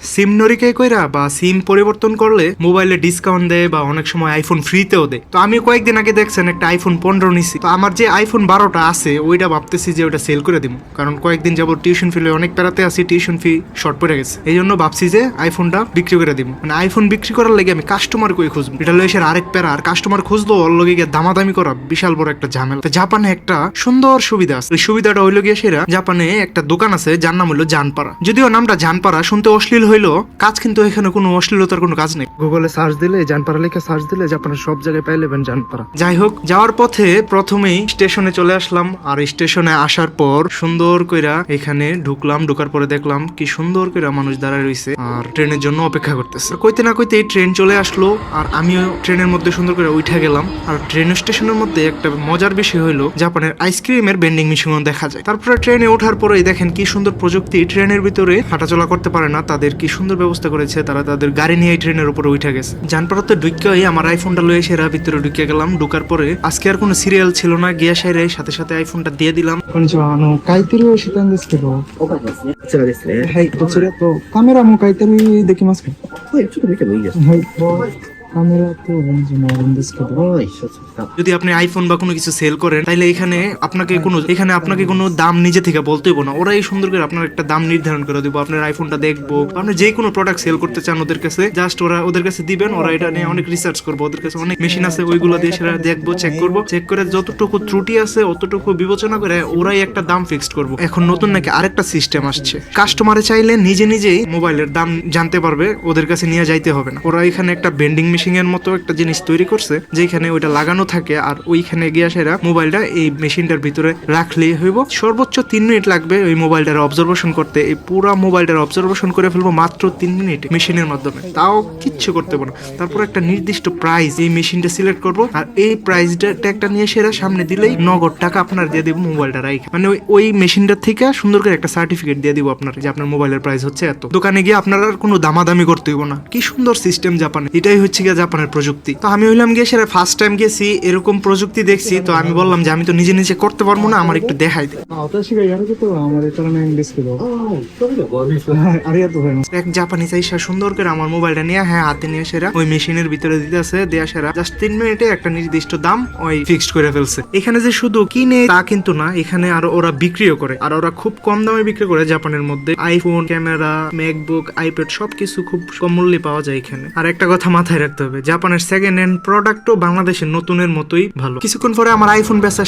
সিম সিম পরিবর্তন করলে মোবাইলে ডিসকাউন্ট দেয় বা অনেক সময় আইফোন ফ্রিতেও দেয়। তো আমি কয়েকদিন আগে একটা আইফোন পনেরো আমার যে আইফোন বারোটা আছে, ওইটা ভাবতেছি যে ওটা সেল করে দিব। কারণ কয়েকদিন যাব টিউশন ফি অনেক পেরাতে আছি টিউশন ফি শর্ট পড়ে গেছে। এই জন্য ভাবছি যে আইফোনটা বিক্রি করে দিব। মানে আইফোন বিক্রি করার লাগে আমি কাস্টমার কই খুঁজবো? এটা আরেক প্যারা। আর কাস্টমার খুঁজলো, ওর দামাদামি করা বিশাল বড় একটা ঝামেলা তো জাপানে একটা সুন্দর সুবিধা আছে। ওই সুবিধাটা হইল গিয়ে সেরা। জাপানে একটা দোকান আছে যার নাম হলো জানপাড়া যদিও নামটা জানপাড়া শুনতে অশ্লীল হইল কাজ কিন্তু এখানে কোনো অশ্লীলতার কোনো কাজ নেই। গুগলে সার্চ দিলে জানপাড়া লেখা সার্চ দিলে জাপানের সব জায়গায় জানপাড়া যাই হোক যাওয়ার পথে প্রথমেই স্টেশনে চলে আসলাম। আর স্টেশনে আসার পর সুন্দর কইরা এখানে ঢুকলাম। ঢুকার পরে দেখলাম কি সুন্দর কইরা মানুষ দাঁড়ায় রইছে আর ট্রেনের জন্য অপেক্ষা করতেছে। কইতে না কইতে ট্রেন চলে আসলো। আর আমিও ট্রেনের মধ্যে সুন্দর করে উঠে গেলাম। আর ট্রেন স্টেশনের মধ্যে একটা মজার বিষয় হলো জাপানের আইসক্রিমের বেন্ডিং মেশিনও দেখা যায় তারপরে ট্রেনে ওঠার পরেই দেখেন কি সুন্দর প্রযুক্তি ট্রেনের ভিতরে হাঁটাচলা করতে পারে না তাদের কি সুন্দর ব্যবস্থা করেছে তারা তাদের গাড়ি নিয়ে এই ট্রেনের উপরে উঠে গেছে জানপাড়াতে ঢুকিয়ে আমার আইফোনটা লয়ে সেরা ভিতরে ঢুকে গেলাম ঢুকার পরে আজকে আর কোনো সিরিয়াল ছিল না গিয়া সাইরে সাথে সাথে আইফোনটা দিয়ে দিলাম こんにちは。あの、書いてるしたんですけど、岡ですね。こちらですね。はい、こちらと、カメラも書いてるできますかはい、ちょっと見てもいいですはい。カメラとレンズもあるんですけど、かはい、 ক্যামেরা তো যদি আপনি আইফোন বা কোনো কিছু সেল করেন তাহলে এখানে আপনাকে কোনো এখানে আপনাকে কোনো দাম নিজে থেকে বলতেই না। ওরা এই সুন্দর করে আপনার একটা দাম নির্ধারণ করে দেবো। আপনার আইফোনটা দেখব। আপনি যে কোনো প্রোডাক্ট সেল করতে চান ওদের কাছে জাস্ট ওরা ওদের কাছে দিবেন। ওরা এটা নিয়ে অনেক রিসার্চ করব। ওদের কাছে অনেক মেশিন আছে ওইগুলো দিয়ে সেটা দেখব চেক করব। চেক করে যতটুকু ত্রুটি আছে অতটুকু বিবেচনা করে ওরাই একটা দাম ফিক্সড করব। এখন নতুন নাকি আরেকটা সিস্টেম আসছে। কাস্টমারে চাইলে নিজে নিজেই মোবাইলের দাম জানতে পারবে। ওদের কাছে নিয়ে যাইতে হবে না। ওরা এখানে একটা বেন্ডিং এর মতো একটা জিনিস তৈরি করছে, যেখানে ওইটা লাগানো থাকে আর ওইখানে গিয়ে সেরা মোবাইলটা এই মেশিনটার ভিতরে রাখলেই হইব। সর্বোচ্চ তিন মিনিট লাগবে ওই মোবাইলটার অবজারভেশন করতে। এই পুরো মোবাইলটার অবজারভেশন করে ফেলব মাত্র তিন মিনিট মেশিনের মাধ্যমে। তাও কিচ্ছু করতে পারব তারপর একটা নির্দিষ্ট প্রাইস এই মেশিনটা সিলেক্ট করব আর এই প্রাইসটা ট্যাগটা নিয়ে সেরা সামনে দিলেই নগদ টাকা আপনার দিয়ে দিব মোবাইলটা রাইখে মানে ওই ওই মেশিনটার থেকে সুন্দর করে একটা সার্টিফিকেট দিয়ে দিব আপনার, যে আপনার মোবাইলের প্রাইস হচ্ছে এত। দোকানে গিয়ে আপনার আর কোনো দামাদামি করতে হইব না। কি সুন্দর সিস্টেম জাপানে। এটাই হচ্ছে গিয়ে জাপানের প্রযুক্তি। তো আমি হইলাম গিয়ে সেটা ফার্স্ট টাইম গেছি এরকম প্রযুক্তি দেখছি তো আমি বললাম যে আমি তো নিজে নিজে করতে পারব না আমার একটু দেখাই দে। এক জাপানি চাইসা সুন্দর করে আমার মোবাইলটা নিয়ে হ্যাঁ হাতে নিয়ে সেরা ওই মেশিনের ভিতরে দিতেছে দেয়া সেরা। জাস্ট তিন মিনিটে একটা নির্দিষ্ট দাম ওই ফিক্সড করে ফেলছে। এখানে যে শুধু কিনে তা কিন্তু না এখানে আরও ওরা বিক্রিও করে। আর ওরা খুব কম দামে বিক্রি করে জাপানের মধ্যে। আইফোন ক্যামেরা ম্যাকবুক আইপ্যাড সবকিছু খুব কম মূল্যে পাওয়া যায় এখানে। আর একটা কথা মাথায় রাখতে রাখতে হবে। জাপানের সেকেন্ড হ্যান্ড প্রোডাক্টও বাংলাদেশের নতুনের মতোই ভালো। কিছুক্ষণ পরে আমার আইফোন বেচা